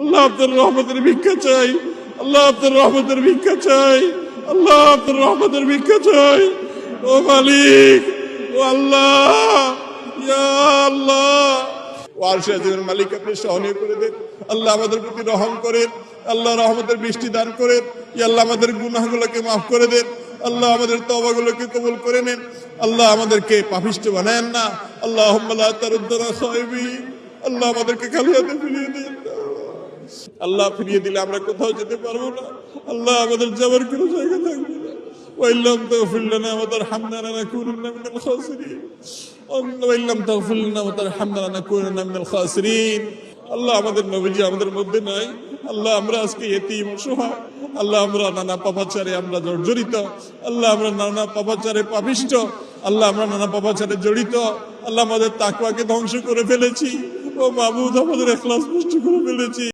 আল্লাহ আপনার রহমতের ভিক্ষা চাই। আল্লাহ আপনার রহমতের ভিক্ষা চাই। আল্লাহ আপনার রহমতের ভিক্ষা চাই। ও মালিক, ও আল্লাহ, ইয়া আল্লাহ। ওয়ারশে মালিক, আপনি সহনীয় করে দেন। আল্লাহ আমাদের প্রতি রহম করেন। আল্লাহ রহমতের বৃষ্টি দান করেন। আল্লাহ আমাদের গুনাহগুলোকে মাফ করে দেন। আল্লাহ আমাদের তবাগুলোকে কবুল করে নেন। আল্লাহ আমাদেরকে পাপিষ্ট বানায়েন না। আল্লাহ তারুদ্দারা সাহেবী। আল্লাহ আমাদেরকে খালি হাতে ফিরিয়ে দিন আল্লাহ ফিরিয়ে দিলে আমরা কোথাও যেতে পারবো না আল্লাহ আমাদের যাবার কোনো জায়গা থাকবে না وإن لم تغفر لنا وترحمنا لنكونن من الخاسرين وإن لم تغفر لنا وترحمنا لنكونن من الخاسرين আল্লাহ আমাদের নবীজি আমাদের মধ্যে নাই আল্লাহ আমরা আজকে এতিম অসহায় আল্লাহ আমরা নানা পাপাচারে আমরা জর্জরিত আল্লাহ আমরা নানা পাপাচারে পাপিষ্ট আল্লাহ আমরা নানা পাপাচারে জড়িত আল্লাহ আমাদের তাকওয়াকে ধ্বংস করে ফেলেছি ও মাবুদ আমাদের এখলাস নষ্ট করে ফেলেছি